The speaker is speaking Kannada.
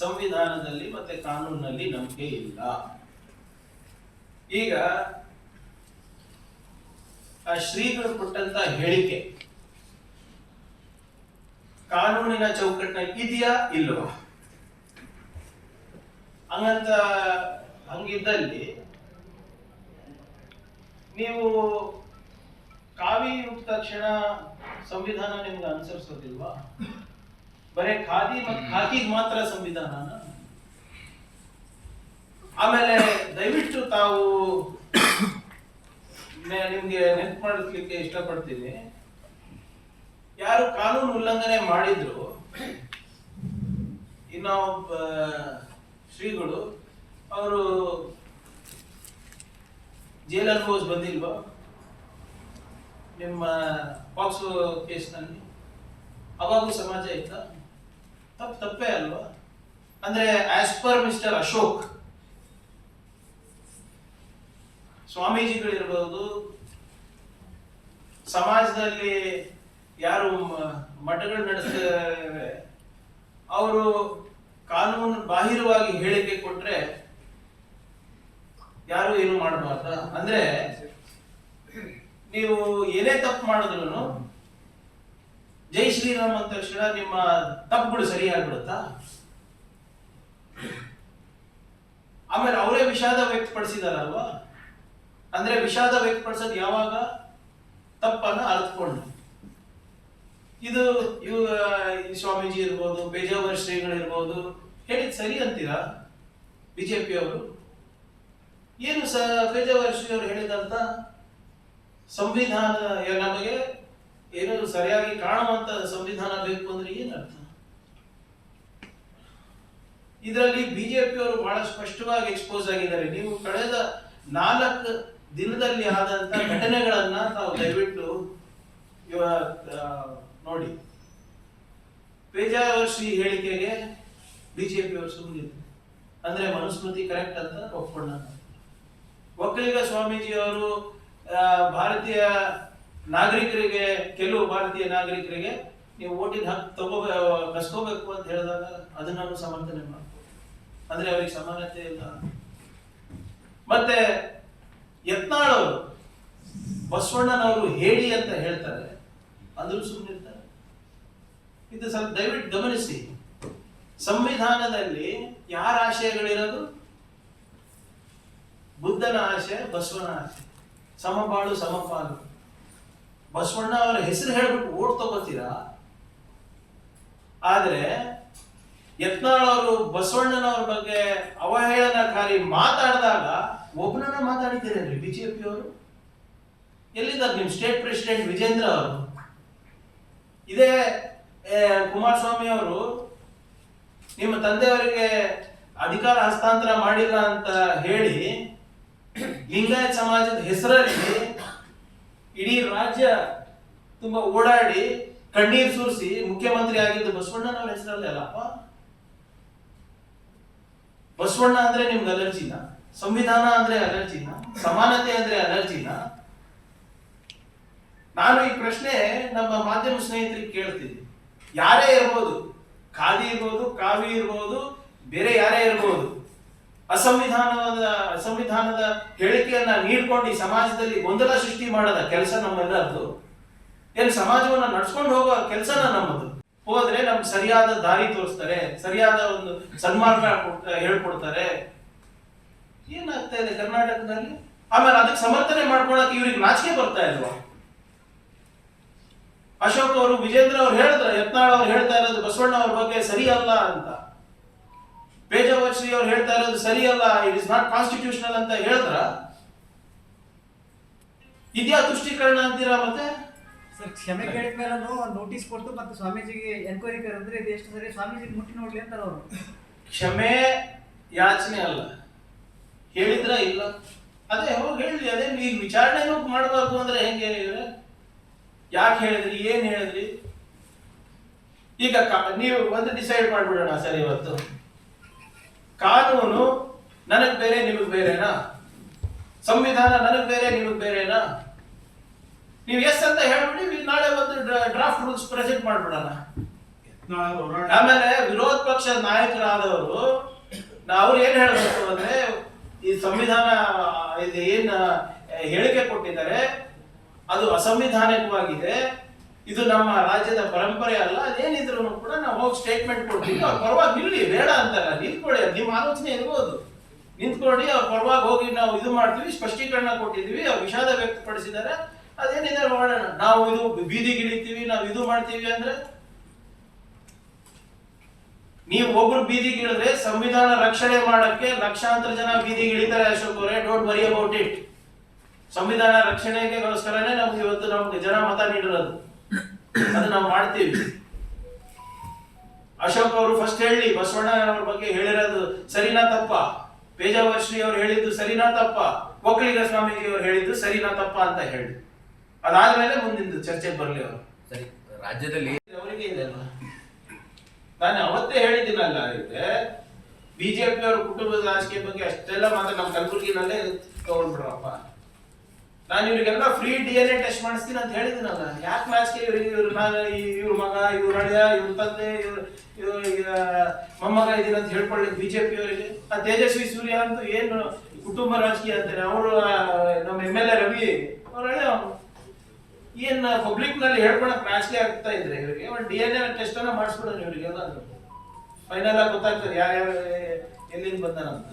ಸಂವಿಧಾನದಲ್ಲಿ ಮತ್ತೆ ಕಾನೂನಿನಲ್ಲಿ ನಂಬಿಕೆ ಇಲ್ಲ. ಈಗ, ಆ ಶ್ರೀಗಳು ಕೊಟ್ಟಂತ ಹೇಳಿಕೆ, ಕಾನೂನಿನ ಚೌಕಟ್ಟಿನ ಇದೆಯಾ ಇಲ್ವಾ? ಹಂಗಂತ ಹಂಗಿದ್ದಲ್ಲಿ ನೀವು ಕಾವಿ ಯುಕ್ತ ತಕ್ಷಣ ಸಂವಿಧಾನ ನಿಮ್ಗೆ ಅನುಸರಿಸೋದಿಲ್ವಾ? ಬರೇ ಖಾದಿ ಮತ್ತು ಖಾದಿಗೆ ಮಾತ್ರ ಸಂವಿಧಾನ ಆಮೇಲೆ ದಯವಿಟ್ಟು ತಾವು ನಿಮ್ಗೆ ನೆನಪು ಮಾಡಿಸ್ಲಿಕ್ಕೆ ಇಷ್ಟಪಡ್ತೀನಿ. ಯಾರು ಕಾನೂನು ಉಲ್ಲಂಘನೆ ಮಾಡಿದ್ರು ಇನ್ನೊಬ್ಬ ಶ್ರೀಗಳು, ಅವರು ಜೈಲ್ ಅನುಭವಿಸ್ ಬಂದಿಲ್ವಾ? ನಿಮ್ಮ ಪಾಕ್ಸೋ ಕೇಸ್ನಲ್ಲಿ? ಅವಾಗೂ ಸಮಾಜ ಇತ್ತ ತಪ್ಪು ತಪ್ಪೇ ಅಲ್ವಾ? ಅಂದ್ರೆ ಆಸ್ ಪರ್ ಮಿಸ್ಟರ್ ಅಶೋಕ್, ಸ್ವಾಮೀಜಿಗಳಿರ್ಬೋದು, ಸಮಾಜದಲ್ಲಿ ಯಾರು ಮಠಗಳು ನಡೆಸ್ತಾರೆ, ಅವರು ಕಾನೂನು ಬಾಹಿರವಾಗಿ ಹೇಳಿಕೆ ಕೊಟ್ರೆ ಯಾರು ಏನು ಮಾಡಬಾರ್ದ? ಅಂದ್ರೆ ನೀವು ಏನೇ ತಪ್ಪು ಮಾಡಿದ್ರು ಜೈ ಶ್ರೀರಾಮ್ ಅಂದ ತಕ್ಷಣ ನಿಮ್ಮ ತಪ್ಪುಗಳು ಸರಿಯಾಗ್ಬಿಡುತ್ತಾ? ಆಮೇಲೆ ಅವರೇ ವಿಷಾದ ವ್ಯಕ್ತಪಡಿಸಿದಾರಲ್ವಾ? ಅಂದ್ರೆ ವಿಷಾದ ವ್ಯಕ್ತಪಡಿಸೋದು ಯಾವಾಗ? ತಪ್ಪನ್ನ ಅರ್ಥಕೊಂಡು ಇದು ಇವ ಸ್ವಾಮೀಜಿ ಇರ್ಬೋದು, ಬೇಜಾವರ್ ಶ್ರೀಗಳಿರ್ಬೋದು. ಹೇಳಿದ್ ಸರಿ ಅಂತೀರಾ? ಬಿಜೆಪಿ ಅವರು? ಏನು ಸ, ಬೇಜಾವರ್ ಶ್ರೀ ಅವರು ಹೇಳಿದಂತ ಸಂವಿಧಾನ ನಮಗೆ ಏನು ಸರಿಯಾಗಿ ಕಾಣುವಂತ ಸಂವಿಧಾನ ಬೇಕು ಅಂದ್ರೆ ಏನರ್ಥ? ಇದರಲ್ಲಿ ಬಿಜೆಪಿ ಅವರು ಬಹಳ ಸ್ಪಷ್ಟವಾಗಿ ಎಕ್ಸ್ಪೋಸ್ ಆಗಿದ್ದಾರೆ. ನೀವು ಕಳೆದ ನಾಲ್ಕು ದಿನದಲ್ಲಿ ಆದಂತ ಘಟನೆಗಳನ್ನ ತಾವು ದಯವಿಟ್ಟು ನೋಡಿ. ಪೇಜಾವರ್ ಶ್ರೀ ಹೇಳಿಕೆಗೆ ಬಿಜೆಪಿ ಅವರು ಸುಮ್ಮನಿದ್ರು ಅಂದ್ರೆ ಮನುಸ್ಮೃತಿ ಕರೆಕ್ಟ್ ಅಂತ ಒಪ್ಕೊಂಡ ಒಕ್ಕಲಿಗ ಸ್ವಾಮೀಜಿ ಅವರು ಆ, ಭಾರತೀಯ ನಾಗರಿಕರಿಗೆ, ಕೆಲವು ಭಾರತೀಯ ನಾಗರಿಕರಿಗೆ ನೀವು ಓಟಿನ ಹಕ್ಕು ತಗೋ ಕಸ್ಕೋಬೇಕು ಅಂತ ಹೇಳಿದಾಗ ಅದನ್ನ ನಾನು ಸಮರ್ಥನೆ ಮಾಡ್ಬೋದು. ಅಂದ್ರೆ ಅವರಿಗೆ ಸಮಾನತೆ ಇಲ್ಲ. ಮತ್ತೆ ಯತ್ನಾಳ್ ಅವರು, ಬಸವಣ್ಣನವರು ಹೇಳಿ ಅಂತ ಹೇಳ್ತಾರೆ. ಅಂದ್ರೂ ಸುಮ್ಮನಿರ್ತಾರೆ ಇದು ಸ್ವಲ್ಪ ದಯವಿಟ್ಟು ಗಮನಿಸಿ. ಸಂವಿಧಾನದಲ್ಲಿ ಯಾರ ಆಶಯಗಳಿರೋದು? ಬುದ್ಧನ ಆಶಯ ಬಸವನ ಆಶಯ ಸಮಬಾಳು ಸಮಪಾಲು. ಬಸವಣ್ಣ ಅವರ ಹೆಸರು ಹೇಳ್ಬಿಟ್ಟು ಓಟ್ ತಗೋತೀರಾ? ಆದ್ರೆ ಯತ್ನಾಳ್ ಅವರು ಬಸವಣ್ಣನವ್ರ ಬಗ್ಗೆ ಅವಹೇಳನಕಾರಿ ಮಾತಾಡಿದಾಗ ಒಬ್ಬನನ್ನ ಮಾತಾಡಿದ್ದೀರೇನ್ರಿ ಬಿಜೆಪಿ ಅವರು? ಎಲ್ಲಿದ್ದಾರೆ ನಿಮ್ ಸ್ಟೇಟ್ ಪ್ರೆಸಿಡೆಂಟ್ ವಿಜೇಂದ್ರ ಅವರು? ಇದೇ ಕುಮಾರಸ್ವಾಮಿ ಅವರು ನಿಮ್ಮ ತಂದೆಯವರಿಗೆ ಅಧಿಕಾರ ಹಸ್ತಾಂತರ ಮಾಡಿಲ್ಲ ಅಂತ ಹೇಳಿ ಲಿಂಗಾಯತ್ ಸಮಾಜದ ಹೆಸರಲ್ಲಿ ಇಡೀ ರಾಜ್ಯ ತುಂಬಾ ಓಡಾಡಿ ಕಣ್ಣೀರ್ ಸುರಿಸಿ ಮುಖ್ಯಮಂತ್ರಿ ಆಗಿದ್ದು ಬಸವಣ್ಣನವ್ರ ಹೆಸರಲ್ಲೇ ಅಲ್ಲಪ್ಪ ಬಸವಣ್ಣ ಅಂದ್ರೆ ನಿಮ್ಗೆ ಅಲರ್ಜಿನ? ಸಂವಿಧಾನ ಅಂದ್ರೆ ಅಲರ್ಜಿನ? ಸಮಾನತೆ ಅಂದ್ರೆ ಅಲರ್ಜಿನ? ನಾನು ಈ ಪ್ರಶ್ನೆ ನಮ್ಮ ಮಾಧ್ಯಮ ಸ್ನೇಹಿತರಿಗೆ ಕೇಳ್ತೀನಿ. ಯಾರೇ ಇರ್ಬೋದು, ಖಾದಿ ಇರ್ಬೋದು, ಕಾವಿ ಇರ್ಬೋದು, ಬೇರೆ ಯಾರೇ ಇರ್ಬೋದು ಅಸಂವಿಧಾನದ ಅಸಂವಿಧಾನದ ಹೇಳಿಕೆಯನ್ನ ನೀಡ್ಕೊಂಡು ಈ ಸಮಾಜದಲ್ಲಿ ಗೊಂದಲ ಸೃಷ್ಟಿ ಮಾಡದ ಕೆಲಸ ನಮ್ಮೆಲ್ಲರದು ಏನ್ ಸಮಾಜವನ್ನ ನಡ್ಸ್ಕೊಂಡು ಹೋಗೋ ಕೆಲಸನ ನಮ್ಮದು. ಹೋದ್ರೆ ನಮ್ಗೆ ಸರಿಯಾದ ದಾರಿ ತೋರಿಸ್ತಾರೆ, ಸರಿಯಾದ ಒಂದು ಸನ್ಮಾರ್ಗ ಕೊಡ್ತ- ಹೇಳ್ಕೊಡ್ತಾರೆ. ಏನಾಗ್ತಾ ಇದೆ ಕರ್ನಾಟಕದಲ್ಲಿ? ಆಮೇಲೆ ಅದಕ್ಕೆ ಸಮರ್ಥನೆ ಮಾಡ್ಕೊಳಕ್ಕೆ ಇವ್ರಿಗೆ ನಾಚಿಕೆ ಬರ್ತಾ ಇಲ್ವಾ? ಅಶೋಕ್ ಅವರು, ವಿಜೇಂದ್ರ ಅವ್ರು ಹೇಳಿದ್ರು, ಯತ್ನಾಳ್ ಅವ್ರು ಹೇಳ್ತಾ ಇರೋದು ಬಸವಣ್ಣ ಅವ್ರ ಬಗ್ಗೆ ಸರಿ ಅಲ್ಲ ಅಂತ. ಪೇಜಾವರ್ ಶ್ರೀ ಅವ್ರು ಹೇಳ್ತಾ ಇರೋದು ಸರಿಯಲ್ಲ ಇಟ್ ಇಸ್ ನಾಟ್ ಕಾನ್ಸ್ಟಿಟ್ಯೂಷನಲ್ ಅಂತ ಹೇಳಿದ್ರ ಇದ್ಯಾ ತುಷ್ಟೀಕರಣ ಅಂತೀರಾ ಮತ್ತೆ? ಸರ್ ಕ್ಷಮೆ ಕೇಳಿದ ಮೇಲೆ ನೋಟಿಸ್ ಕೊಟ್ಟು ಮತ್ತೆ ಸ್ವಾಮೀಜಿಗೆ ಎನ್ಕ್ವೈರಿ ಕರೆದ್ರೆ ಇದು ಎಷ್ಟು ಸರಿ ಸ್ವಾಮೀಜಿಗೆ ಮುಟ್ಟಿ ನೋಡ್ಲಿ ಅಂತಾರೆ ಅವರು. ಕ್ಷಮೆ ಯಾಚನೆ ಅಲ್ಲ. ಹೇಳಿದ್ರ ಇಲ್ಲ? ಅದೇ ಹೋಗಿ ಹೇಳಿದ್ರಿ ಅದೇ ನೀವು ವಿಚಾರಣೆನೂ ಮಾಡಬಾರ್ದು ಅಂದ್ರೆ ಹೆಂಗೆ ಹೇಳಿದ್ರೆ? ಯಾಕೆ ಹೇಳಿದ್ರಿ ಏನ್ ಹೇಳಿದ್ರಿ? ಈಗ ನೀವು ಒಂದು ಡಿಸೈಡ್ ಮಾಡ್ಬಿಡೋಣ ಸರ್ ಇವತ್ತು. ಕಾನೂನು ನನಗ್ ಬೇರೆ ನಿಮಗ್ ಬೇರೆನಾ? ಸಂವಿಧಾನ ನನಗ್ ಬೇರೆ ನಿಮಗ್ ಬೇರೆನಾ? ನೀವು ಎಸ್ ಅಂತ ಹೇಳ್ಬಿಡಿ ನಾಳೆ ಒಂದು ಡ್ರಾಫ್ಟ್ ರೂಲ್ಸ್ ಪ್ರೆಸೆಂಟ್ ಮಾಡ್ಬಿಡೋಣ. ಆಮೇಲೆ ವಿರೋಧ ಪಕ್ಷದ ನಾಯಕರಾದವರು ಅವ್ರು ಏನ್ ಹೇಳ್ಬೇಕು ಅಂದ್ರೆ ಈ ಸಂವಿಧಾನ ಇದು ಏನ್ ಹೇಳಿಕೆ ಕೊಟ್ಟಿದ್ದಾರೆ ಅದು ಅಸಂವಿಧಾನಿಕವಾಗಿದೆ. ಇದು ನಮ್ಮ ರಾಜ್ಯದ ಪರಂಪರೆ ಅಲ್ಲ, ಅದೇನಿದ್ರು ಕೂಡ ನಾವು ಹೋಗಿ ಸ್ಟೇಟ್ಮೆಂಟ್ ಕೊಡ್ತೀವಿ. ಅವ್ರ ಪರವಾಗಿ ನಿಲ್ಲಿ, ಬೇಡ ಅಂತಲ್ಲ ನಿಂತ್ಕೊಳ್ಳಿ ನಿಮ್ಮ ಆಲೋಚನೆ ಇರ್ಬೋದು. ನಿಂತ್ಕೊಂಡು ಅವ್ರ ಪರವಾಗಿ ಹೋಗಿ ನಾವು ಇದು ಮಾಡ್ತೀವಿ, ಸ್ಪಷ್ಟೀಕರಣ ಕೊಟ್ಟಿದ್ದೀವಿ, ಅವ್ರು ವಿಷಾದ ವ್ಯಕ್ತಪಡಿಸಿದ್ದಾರೆ. ಅದೇನಿದೆ ಮಾಡೋಣ? ನಾವು ಇದು ಬೀದಿಗಿಳಿತೀವಿ ನಾವು ಇದು ಮಾಡ್ತೀವಿ ಅಂದ್ರೆ? ನೀವು ಒಬ್ರು ಬೀದಿಗಿಳಿದ್ರೆ ಸಂವಿಧಾನ ರಕ್ಷಣೆ ಮಾಡಕ್ಕೆ ಲಕ್ಷಾಂತರ ಜನ ಬೀದಿಗೆ ಇಳಿತಾರೆ ಅಶೋಕ್ ಅವರೇ. ಡೋಂಟ್ ವರಿ ಅಬೌಟ್ ಇಟ್ ಸಂವಿಧಾನ ರಕ್ಷಣೆಗೋಸ್ಕರನೇ ನಮ್ಗೆ ಇವತ್ತು ನಮ್ಗೆ ಜನ ಮತ ನೀಡಿರೋದು. ಅದು ನಾವು ಮಾಡ್ತೀವಿ. ಅಶೋಕ್ ಅವರು ಫಸ್ಟ್ ಹೇಳಿ ಬಸವಣ್ಣ ಅವ್ರ ಬಗ್ಗೆ ಹೇಳಿರೋದು ಸರಿನಾ ತಪ್ಪ? ಪೇಜಾವರ್ಶ್ರೀ ಅವ್ರು ಹೇಳಿದ್ದು ಸರಿನಾ ತಪ್ಪ? ಒಕ್ಕಲಿಗ ಸ್ವಾಮೀಜಿ ಅವ್ರು ಹೇಳಿದ್ದು ಸರಿನಾ ತಪ್ಪ ಅಂತ ಹೇಳಿ. ಅದಾದ್ಮೇಲೆ ಮುಂದಿನ ಚರ್ಚೆಗೆ ಬರಲಿ ಅವರು. ಸರಿ ರಾಜ್ಯದಲ್ಲಿ ಅವರಿಗೆ ಇದೆ ಅಲ್ವಾ? ನಾನು ಅವತ್ತೇ ಹೇಳಿದ್ದೀನಲ್ಲ ಇದೆ ಬಿಜೆಪಿ ಅವ್ರ ಕುಟುಂಬದ ರಾಜಕೀಯ ಬಗ್ಗೆ ಅಷ್ಟೆಲ್ಲ ಮಾತ್ರ ನಮ್ಮ ಕಲಬುರಗಿನಲ್ಲೇ ತಗೊಂಡ್ಬಿಡ್ರಪ್ಪ. ನಾನು ಇವರಿಗೆಲ್ಲ free D N A test ಮಾಡಿಸ್ತೀನಿ ಅಂತ ಹೇಳಿದ್ದೀನಲ್ಲ. ಯಾಕೆ ಮ್ಯಾಚ್ಗೆ ಇವ್ರಿಗೆ ಇವ್ರ ನಾನು ಇವ್ರ ಮಗ, ಇವ್ರ ಅಳಿಯ ಇವ್ರ ತಂದೆ, ಇವ್ರ ಇವ್ರ ಮೊಮ್ಮಗ ಇದೀನಿ ಅಂತ ಹೇಳ್ಕೊಳ್ಳಿ ಬಿಜೆಪಿ ಅವರಿಗೆ. ಆ ತೇಜಸ್ವಿ ಸೂರ್ಯ ಅಂತ ಏನು ಕುಟುಂಬ ರಾಜಕೀಯ ಅಂತಾರೆ. ಅವರು ನಮ್ಮ ಎಂ ಎಲ್ ಎ ರವಿ, ಅವ್ರ ಹಳೆಯ ಏನ್ ಪಬ್ಲಿಕ್ನಲ್ಲಿ ಹೇಳ್ಕೊಳಕ್ ಮ್ಯಾಚ್ಗೆ ಆಗ್ತಾ ಇದ್ರೆ ಇವರಿಗೆ? ಒಂದು ಡಿ ಎನ್ ಎ ಟೆಸ್ಟ್ ಅನ್ನ ಮಾಡಿಸ್ಬಿಡೋಣ ಇವರಿಗೆಲ್ಲ ಫೈನಲ್ ಆಗಿ ಗೊತ್ತಾಗ್ತದೆ ಯಾರ್ಯಾರು ಎಲ್ಲಿಂದ ಬಂದಾನಂತ